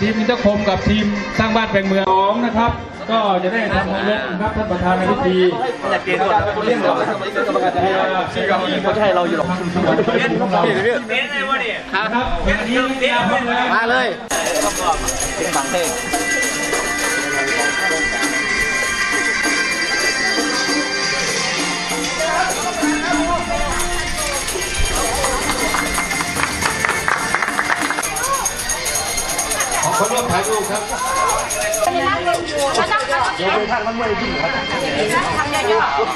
ทีมอินเตอร์คมกับทีมสร้างบ้านแปลงเมืองสองนะครับ ก็จะได้ทำของลบนะครับท่านประธานในพิธีอยากเกณฑ์การคนเล่นเหรอกรรมการจะให้เราเขาจะให้เราอยู่หรอกนะครับวันนี้นะครับมาเลยเป็นบางเท่ ร่วมถ่ายรูปครับ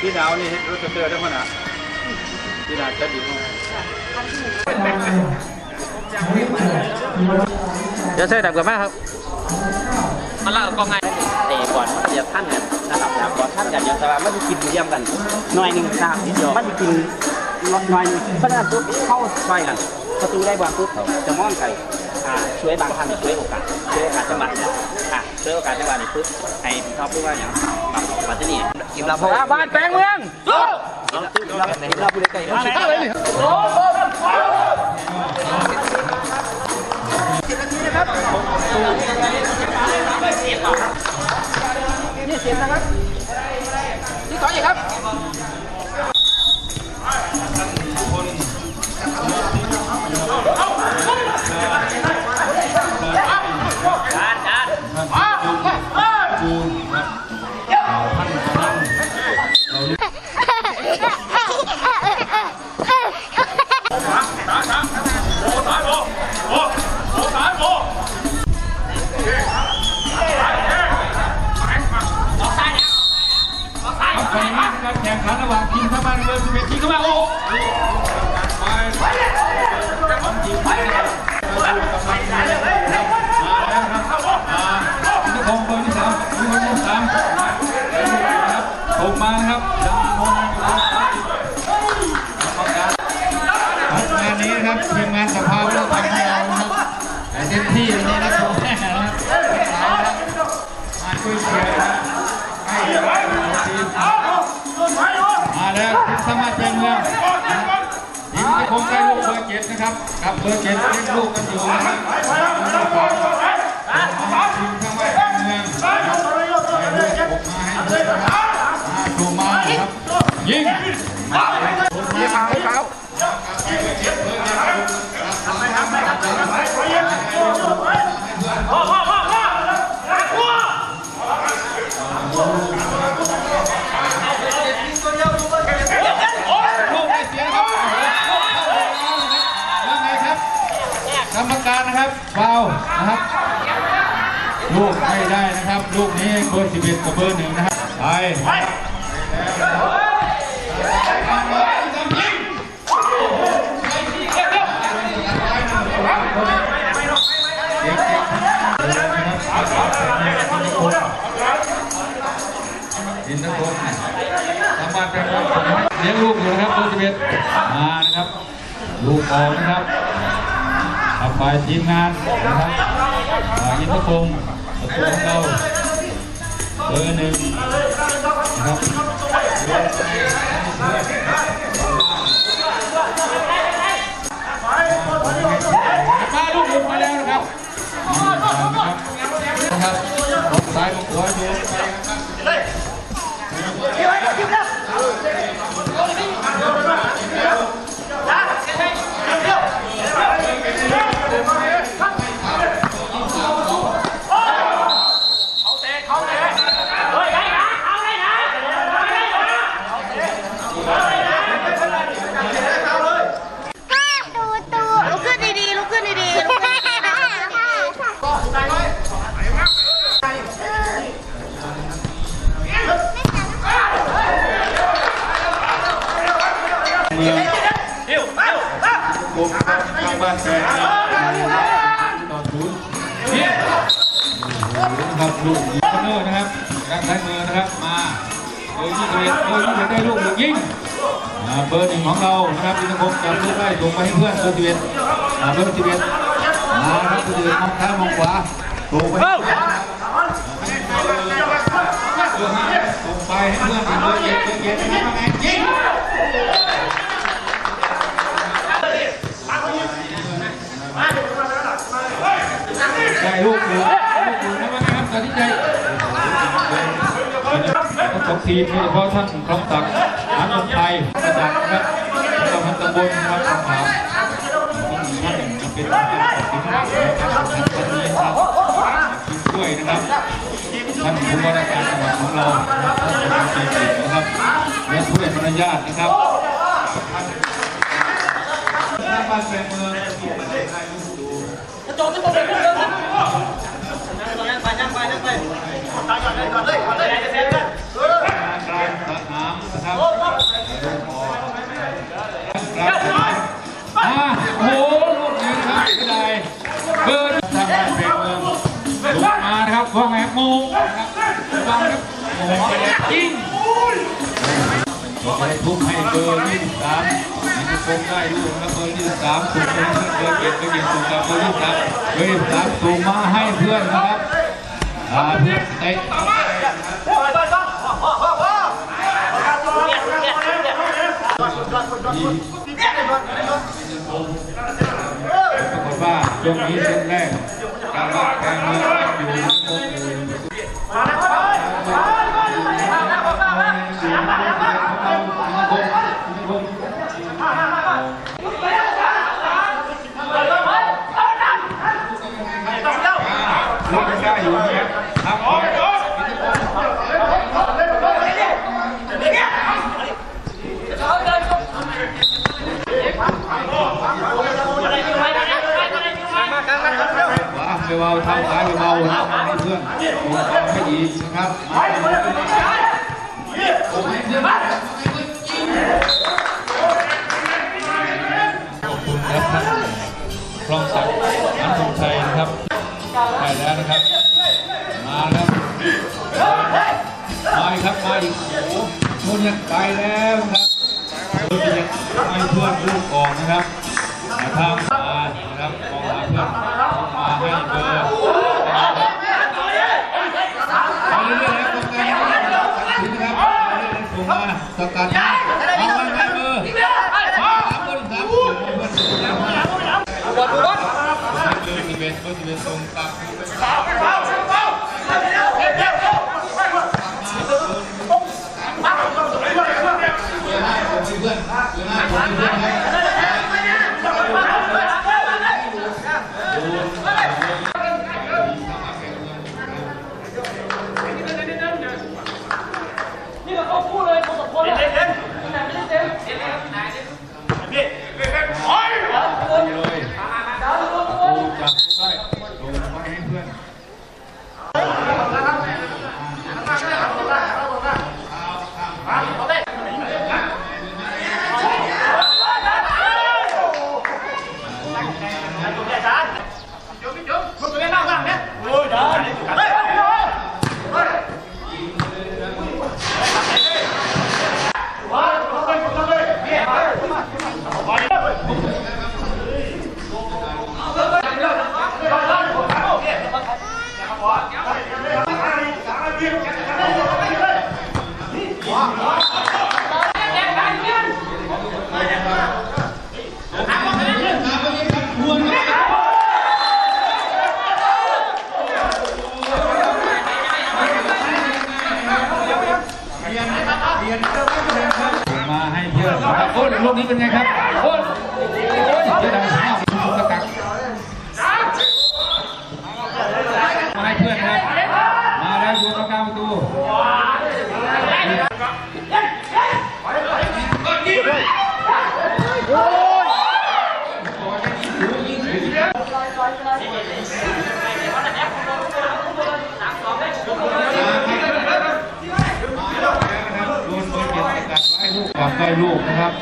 พี่ดาวนี่รถเตอร์ได้ขนาดพี่ดาวจะดีมากเดี๋ยวใช้ดับกันมากครับมันเล่ากองไงเตะก่อนมันจะท่านเนี่ยนะครับแล้วก่อนท่านกันอย่างสบายมันจะกินเยี่ยมกันหน่อยหนึ่งสามนิดเดียวมันจะกินหน่อยหนึ่งเพราะฉะนั้นปุ๊บเข้าซอยกัน ประตูได้บางปุ๊บจะม่อนไก่อ่าช่วยบางท่านช่วยโอกาสช่วยโอกาสจังหวะเนี่ยอะช่วยโอกาสจังหวะนี้ปุ๊บให้เขาพูดว่าอย่างมาปัตตานีกิมลาพบ้านแปลงเมืองสู้เราเราพูดใกล้ๆเข้าเลยนี่ที่ แข่งขันระหว่างทีมสร้างบ้านเมืองสิบเอ็ดทีมเข้ามาโอ้ไปไปทีมไปนะครับมานเริ่มเบอร์ที่สามานะครับยังมงครับงานนี้นะครับทีมงานสภาวัฒนธรรมของเรานะครับเต็มที่วันนี้นะครับ สามารถเป็นเมืองทีมที่คงใกล้ลูกเบอร์เจ็ดนะครับกับเบอร์เจ็ดเล่นลูกกันอยู่นะครับทีมสามารถเป็นเมืองได้ลูกออกมาให้ด้วยนะครับมาถูมาครับยิงมายิงมาให้เขาลูานะครับฟาวนะครับ ลูกไม่ได้นะครับ ลูกนี้เบอร์ 11 กับเบอร์หนึ่งนะครับ ไปอินทรพงศ์สามารถเป็นเลี้ยงลูกอยู่นะครับเบอร์11มานะครับ ลูกออกนะครับ ขับไปทีมงานนะครับอินทรพงศ์ประตูของเราเบอร์หนึ่งนะครับมาลูกหลุดมาแล้วนะครับนะครับซ้ายของขวาโยนไปครับ ลูกยิงเนอร์นะครับทางซ้ายมือนะครับ มาเบอร์ยี่สิบเอ็ดเบอร์ยี่สิบเอ็ดได้ลูกหนึ่งยิงเบอร์หนึ่งของเรานะครับอินทพงศ์จับลูกได้ส่งไปให้เพื่อนเบอร์สิบเอ็ดเบอร์สิบเอ็ดมาครับเบอร์สิบเอ็ดมองซ้ายมองขวาส่งไปให้เพื่อนนะครับเบอร์ห้าส่งไปให้เพื่อนเบอร์เจ็ดเบอร์เจ็ดนะครับยิงได้ลูกเหนึ่งลูก ตัดสินใจทั้งสองทีมโดยเฉพาะท่านคลองตักหานนไทยกระดักนะครับเจ้าพันตำบลนะครับคำถามท่านเป็นประธานตัดสินนะครับช่วยนะครับท่านผู้ว่าราชการจังหวัดของเราท่านผู้ว่านะครับและผู้ใหญ่มารยาทนะครับหน้าบ้านแปลงเมืองการสนามนะครับอ่าโอ้โหลูกนี้นะครับไม่ได้เกินทางบ้านเพลงเลุกมานะครับ ว่าไงมงนะครับฟังครับโมงไปแล้วจริงไปทุบให้เบอร์ยี่สิบสาม ยิงได้ลูกนะเบอร์ยี่สิบสามส่งไปเบอร์เจ็ดเบอร์เจ็ดส่งกับเบอร์ยี่สามเบอร์ยี่สามส่งมาให้เพื่อนนะครับอ่าเพื่อนเตะปรากฏว่าช่วงนี้เส้นแรกการรับแทงมืออยู่ในโค้งอื่นลูกได้อยู่เนี่ยครับขวาไป เบาทางซ้ายไปเบานะครับให้เพื่อนโอ้ไม่ดีนะครับขอบคุณครับท่านคลองศักดิ์อันทงชัยนะครับไปแล้วนะครับ มาแล้วมาครับมาอีกโอ้โหคนยังไปแล้วนะครับคนยังให้เพื่อนลูกออกนะครับทางมานะครับมองหาเพื่อนมาให้เบอร์ไปเรื่อยๆครับตรงกลางถึงนะครับส่งมาสกัดมาเอาไว้ให้เบอร์สามคนสามคนเพื่อนส่งแล้วมาเบอร์สิบ เอ็ดเบอร์สิบเอ็ดส่งกลับ เลยดูจับได้ดูไว้ให้เพื่อนมาให้เพื่อนนะครับโอ้ย ลูกนี้เป็นไงครับโอ้ยโอ้ยเสียดายมากคุณตะกักมาให้เพื่อนนะครับ มาแล้วอยู่ตรงกลางประตูโดนเบอร์เจ็ดสกัดไว้ลูกกลับได้ลูกนะครับ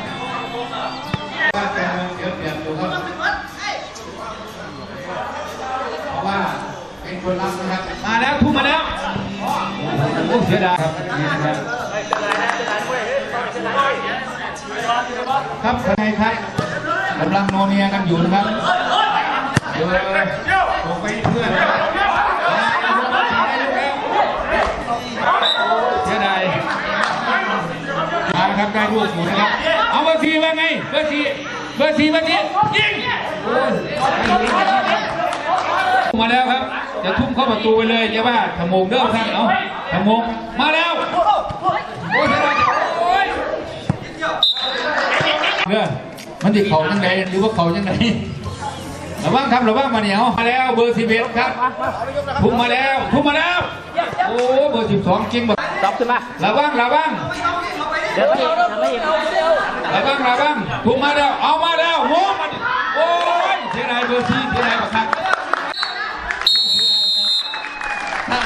คนรับนะครับมาแล้วทุ่มมาแล้วโอ้เสียดายครับนี่นะครับครับใครครับกำลังโนเนียกันอยู่นะครับเดี๋ยวส่งไปเพื่อนเสียดายมาครับได้ลูกหมูนะครับเอาเบอร์สี่ว่าไงเบอร์สี่เบอร์สี่เบอร์สี่ยิงมาแล้วครับ จะทุ่มเข้าประตูไปเลยอย่าว่าขโมงเด้อท่านเอาขโมงมาแล้วโอ้ยเสียดายโอ้ยเพื่อมันติดเขาจังไงหรือว่าเขาจังไงระวังครับระวังมาเหนียวมาแล้วเบอร์สิบเอ็ดครับทุ่มมาแล้วทุ่มมาแล้วโอ้เบอร์สิบสองเก่งแบบตอบขึ้นมาระวังระวังเดี๋ยวอีกทำไมอีกระวังระวังทุ่มมาแล้วเอามาแล้วโม้มันโอ้ยเสียดายเบอร์สี่เสียดาย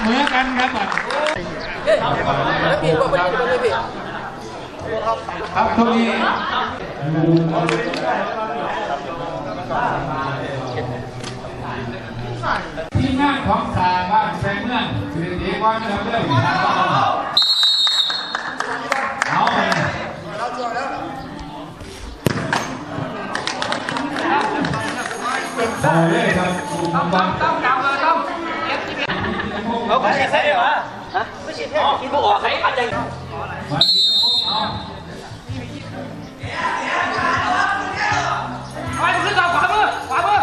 มือกันครับอะครับท่านี้ที่งานของสาบ้านแซงเมืองคือเด็กว่าไม่ทำเรื่องทางบ้านเอาไปเอาเลยครับ ต้องต้องต้องเขาไม่ใช่เหรอฮะไม่ใช่แค่กินพวกออกใครอาจจะมาที่น้ำเอาไปขึ้นต่อขวามือขวามือ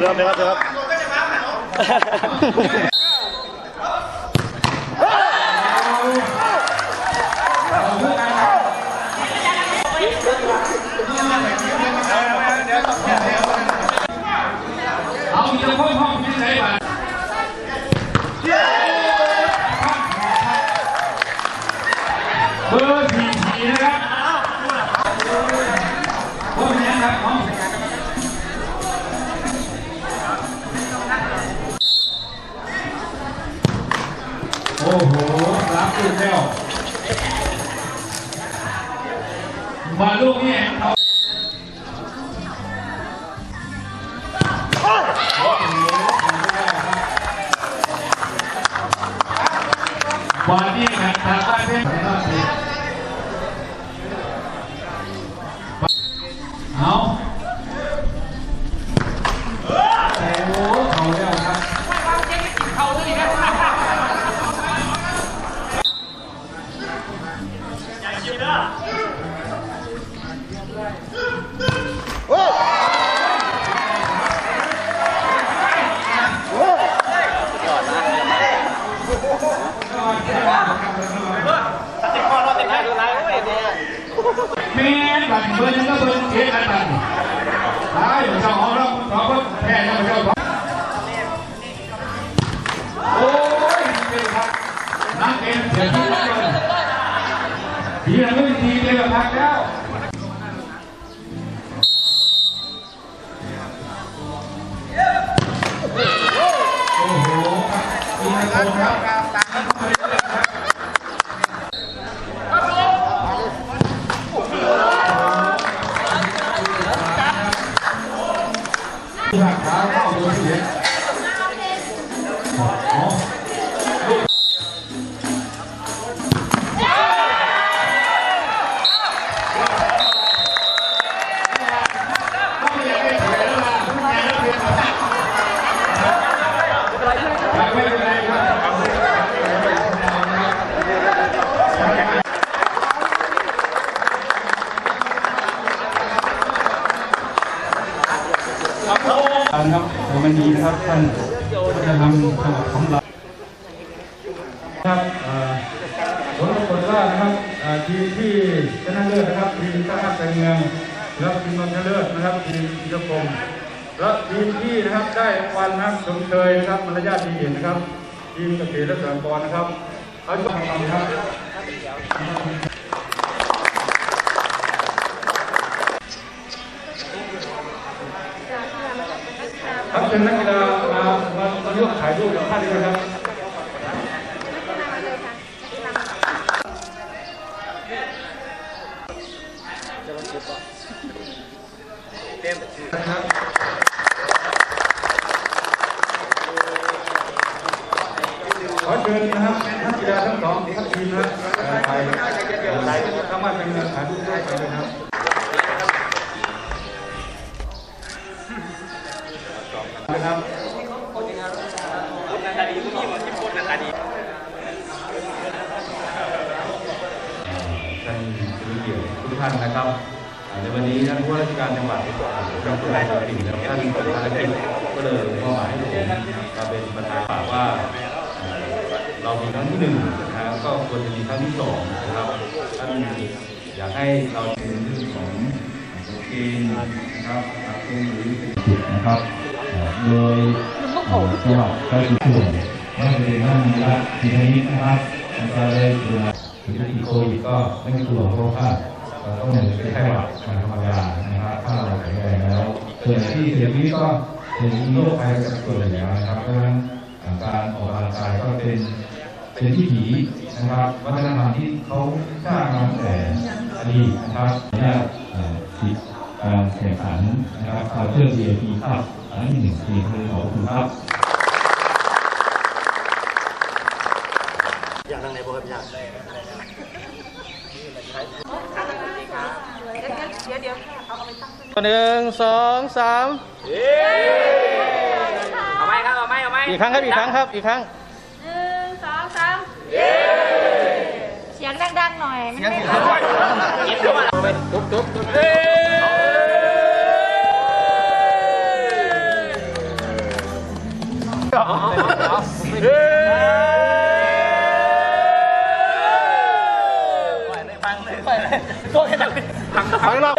เริ่มเลยครับเริ่ม โอ้โหรับลูกแล้วมาลูกนี่เอา แทีนั้นไม่ดีเลยกับพักแล้ว ไม่ แต่เมืองแล้วทีมนนทเลิศนะครับทีมพิจกรมและทีมที่นะครับได้รางวัลนะครับชมเคยนะครับมารยาทดีเด่นนะครับทีมเกษตรและสหกรณ์นะครับเขาจะทำครับครับเชิญนักกีฬามามามาร่วมถ่ายรูปกับท่านด้วยนะครับ ขอเชิญนะครับนักกีฬาทั้งสองทัพทีมนะครับเอ่อถ่ายสามารถเป็นถ่ายรูปด้วยกันเลยนะครับนะครับคนนาตาดีผู้หญิงมันที่พูดนาตาดีท่านผู้เกียรติทุกท่านนะครับ ในวันนี้ท่านผู้ว่าราชการจังหวัดท่านผู้ว่าราชการจังหวัดและท่านประธานกิจก็เลยมอบหมายให้ผมมาเป็นประธานฝากว่า เรามีครั้งที่หนึ่งนะครับก็ควรจะมีครั้งที่สองนะครับท่านอยากให้เราเป็นเรื่องของเกณฑ์นะครับเกณฑ์หรือจุดนะครับโดยจังหวัดก็คือส่วนไม่ว่าจะเป็นท่านนายกทีนี้นะครับแล้วก็ได้ดูแลถึงวิธีโควิดก็ไม่กลัวเพราะว่า เราต้องเป็นไข้หวัดธรรมดานะครับถ้าเราแข็งแรงแล้วส่วนที่เสียชีวิตก็เป็นโรคภัยประจำตัวอยู่แล้วนะครับเพราะฉะนั้นการออกกำลังกายก็เป็นเป็นที่ผีนะครับวัฒนธรรมที่เขาสร้างมาตั้งแต่อดีตนะครับเนี่ยการแข่งขันนะครับคาเชื่อ VIP ครับอันที่หนึ่งทีมขอบคุณครับหนึ่ง สองสามเอาไหมครับเอาไหมเอาไหมอีกครั้งครับอีกครั้งครับอีกครั้งหนึ่งสองสามเสียงดังๆหน่อยไม่ได้เก็บเข้ามาไปจุ๊บจุ๊บจุ๊บข้างนอก